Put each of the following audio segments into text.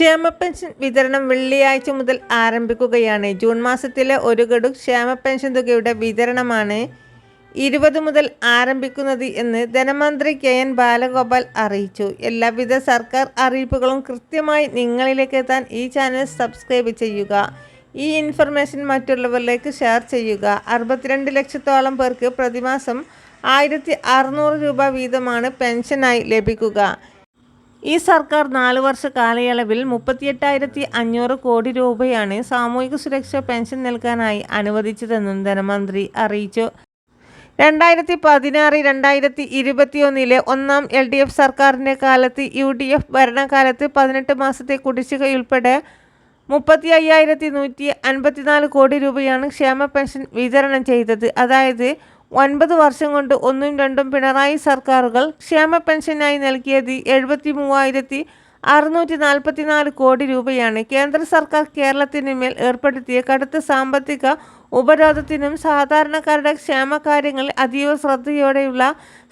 ക്ഷേമ പെൻഷൻ വിതരണം വെള്ളിയാഴ്ച മുതൽ ആരംഭിക്കുകയാണ്. ജൂൺ മാസത്തിലെ ഒരു ഗഡു ക്ഷേമ പെൻഷൻ തുകയുടെ വിതരണമാണ് ഇരുപത് മുതൽ ആരംഭിക്കുന്നത് എന്ന് ധനമന്ത്രി കെ എൻ ബാലഗോപാൽ അറിയിച്ചു. എല്ലാവിധ സർക്കാർ അറിയിപ്പുകളും കൃത്യമായി നിങ്ങളിലേക്ക് എത്താൻ ഈ ചാനൽ സബ്സ്ക്രൈബ് ചെയ്യുക. ഈ ഇൻഫർമേഷൻ മറ്റുള്ളവരിലേക്ക് ഷെയർ ചെയ്യുക. അറുപത്തിരണ്ട് ലക്ഷത്തോളം പേർക്ക് പ്രതിമാസം ആയിരത്തി അറുന്നൂറ് രൂപ വീതമാണ് പെൻഷനായി ലഭിക്കുക. ഈ സർക്കാർ നാല് വർഷ കാലയളവിൽ മുപ്പത്തിയെട്ടായിരത്തി അഞ്ഞൂറ് കോടി രൂപയാണ് സാമൂഹിക സുരക്ഷാ പെൻഷൻ നൽകാനായി അനുവദിച്ചതെന്നും ധനമന്ത്രി അറിയിച്ചു. രണ്ടായിരത്തി പതിനാറ് രണ്ടായിരത്തി ഇരുപത്തിയൊന്നിലെ ഒന്നാം എൽ ഡി എഫ് സർക്കാരിന്റെ കാലത്ത് യു ഡി എഫ് ഭരണകാലത്ത് പതിനെട്ട് മാസത്തെ കുടിശ്ശികയുൾപ്പെടെ മുപ്പത്തി അയ്യായിരത്തി നൂറ്റി അൻപത്തിനാല് കോടി രൂപയാണ് ക്ഷേമ പെൻഷൻ വിതരണം ചെയ്തത്. അതായത് ഒൻപത് വർഷം കൊണ്ട് ഒന്നും രണ്ടും പിണറായി സർക്കാരുകൾ ക്ഷേമ പെൻഷനായി നൽകിയത് എഴുപത്തി മൂവായിരത്തി അറുന്നൂറ്റി നാൽപ്പത്തിനാല് കോടി രൂപയാണ് കേന്ദ്ര സർക്കാർ കേരളത്തിന് മേൽ ഏർപ്പെടുത്തിയ കടുത്ത സാമ്പത്തിക ഉപരോധത്തിനും സാധാരണക്കാരുടെ ക്ഷേമകാര്യങ്ങളിൽ അതീവ ശ്രദ്ധയോടെയുള്ള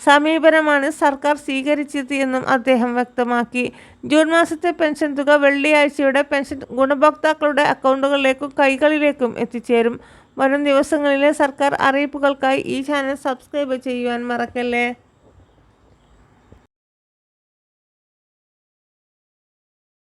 സമീപനമാണ് സർക്കാർ സ്വീകരിച്ചത് എന്നും അദ്ദേഹം വ്യക്തമാക്കി. ജൂൺ മാസത്തെ പെൻഷൻ തുക വെള്ളിയാഴ്ചയുടെ പെൻഷൻ ഗുണഭോക്താക്കളുടെ അക്കൗണ്ടുകളിലേക്കും കൈകളിലേക്കും എത്തിച്ചേരും. വരും ദിവസങ്ങളിലെ സർക്കാർ അറിയിപ്പുകൾക്കായി ഈ ചാനൽ സബ്സ്ക്രൈബ് ചെയ്യുവാൻ മറക്കല്ലേ?